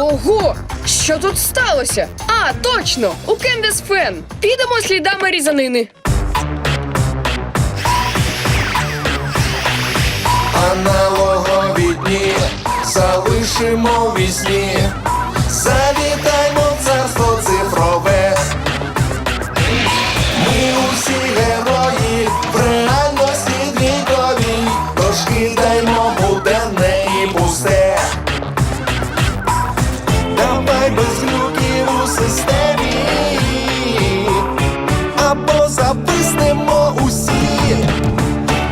Ого! Що тут сталося? А, точно! У Кендес Фен! Підемо слідами різанини. Аналогові дні залишимо вісні, записнемо усі.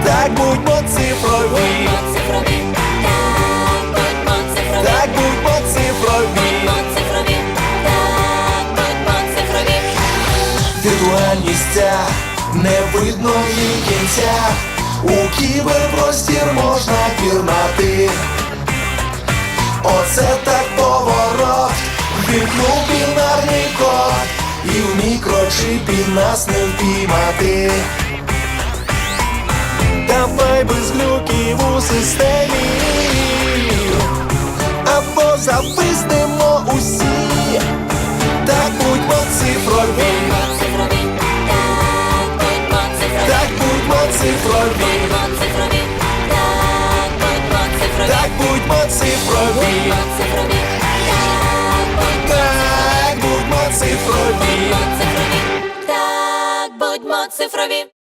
Так будьмо цифрові, так, будьмо цифрові. Віртуальність ця не видно її кінця. У кіберпростір можна пірнати. Оце так поворот, вімкнув бінарний код, і в мікрочипі нас не впіймати. Давай без глюків у системі, або записнемо усі. Так будьмо. Цифрові, так, будьмо цифрові, Так будьмо цифрові, будьмо цифрові.